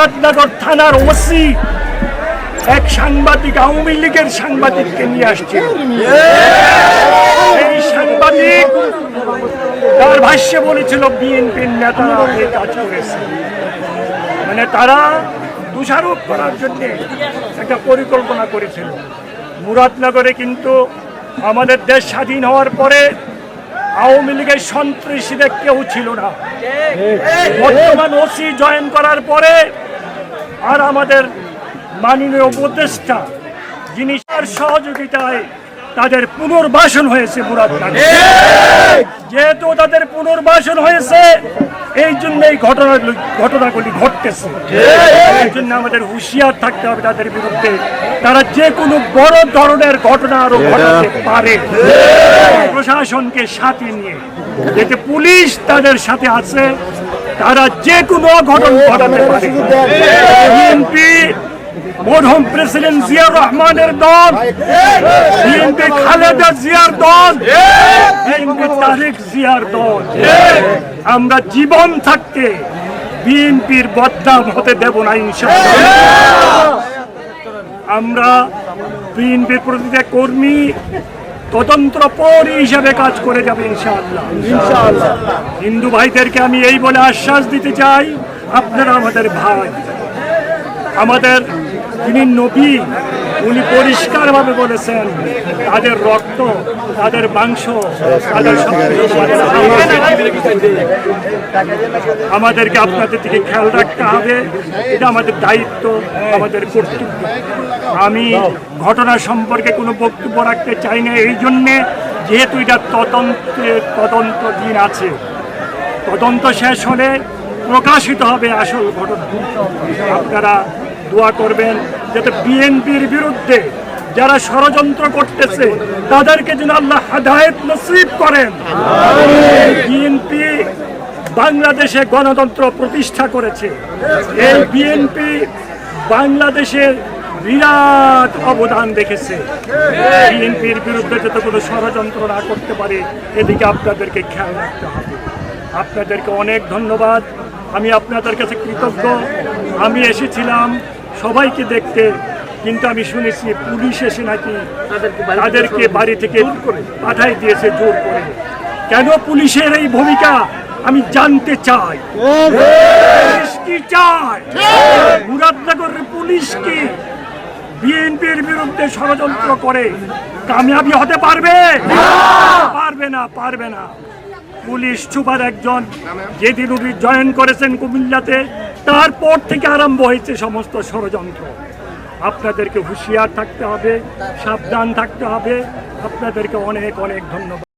মুরাদনগর থানার ওসি এক সাংবাদিক, আওয়ামী লীগের সাংবাদিককে নিয়ে আসছে এই সাংবাদিক তার ভাষ্যে বলেছিল, বিএনপির নেতারা কাজ করেছে। মানে তারা দোষারোপ করার জন্য একটা পরিকল্পনা করেছিল। মুরাদনগরে কিন্তু আমাদের দেশ স্বাধীন হওয়ার পরে আওয়ামী লীগের সন্ত্রাসীদের কেউ ছিল না। বর্তমান ওসি জয়েন করার পরে আর আমাদের মাননীয় উপদেষ্টা, যিনি তার সহযোগিতায় তাদের পুনর্বাসন হয়েছে যেহেতু তাদের পুনর্বাসন হয়েছে, এই জন্য এই ঘটনা ঘটনাগুলি ঘটতেছে। এই জন্য আমাদের হুঁশিয়ার থাকতে হবে তাদের বিরুদ্ধে। তারা যে কোনো বড় ধরনের ঘটনা আরও ঘটাতে পারে। প্রশাসনকে সাথে নিয়ে। যেতে পুলিশ তাদের সাথে আছে। তারা যে কোনো ঘটনা ঘটাতে পারে বিএনপি মরহুম প্রেসিডেন্ট জিয়াউর রহমানের দল বিএনপি খালেদা জিয়ার দল বিএনপি তারেক জিয়ার দল আমরা জীবন থাকতে বিএনপির বদনাম হতে দেব না ইনশাআল্লাহ আমরা বিএনপির প্রতিটা কর্মী তদন্ত পরি হিসাবে কাজ করে যাবে ইনশাআল্লাহ। হিন্দু ভাইদেরকে আমি এই বলে আশ্বাস দিতে চাই আপনারা আমাদের ভাই আমাদের যিনি নবী উনি পরিষ্কারভাবে বলেছেন তাদের রক্ত তাদের মাংস তাদের সব আমাদেরকে আপনাদের দিকে খেয়াল রাখতে হবে। এটা আমাদের দায়িত্ব, আমাদের কর্তব্য। আমি ঘটনা সম্পর্কে কোনো বক্তব্য রাখতে চাই না। এই জন্যে যেহেতু এটা তদন্তের তদন্ত দিন আছে, তদন্ত শেষ হলে প্রকাশিত হবে আসল ঘটনা। আপনারা দোয়া করবেন যাতে বিএনপির বিরুদ্ধে যারা ষড়যন্ত্র করতেছে, তাদেরকে যেন আল্লাহ হাদায়ত নসিব করেন। বাংলাদেশে গণতন্ত্র প্রতিষ্ঠা করেছে। এই বিএনপি বাংলাদেশের বিরাট অবদান রেখেছে বিএনপির বিরুদ্ধে যাতে কোনো ষড়যন্ত্র না করতে পারে এদিকে আপনাদেরকে খেয়াল রাখতে হবে। আপনাদেরকে অনেক ধন্যবাদ। আমি আপনাদের কাছে কৃতজ্ঞ। আমি এসেছিলাম সবাইকে দেখতে কিন্তু আমি শুনেছি পুলিশ এসে নাকি তাদেরকে বাড়ি থেকে পাঠাই দিয়েছে জোর করে। কেন পুলিশের এই ভূমিকা? আমি জানতে চাই। পুলিশ কি চায়? মুরাদনগরের পুলিশ কি বিএনপির বিরুদ্ধে ষড়যন্ত্র করে কামিয়াবি হতে পারবে? পারবে না পারবে না। পুলিশ সুপার একজন যেদিন উনি জয়েন করেছেন কুমিল্লাতে তারপর থেকে আরম্ভ হয়েছে সমস্ত ষড়যন্ত্র। আপনাদেরকে হুঁশিয়ার থাকতে হবে সাবধান থাকতে হবে। আপনাদেরকে অনেক অনেক ধন্যবাদ।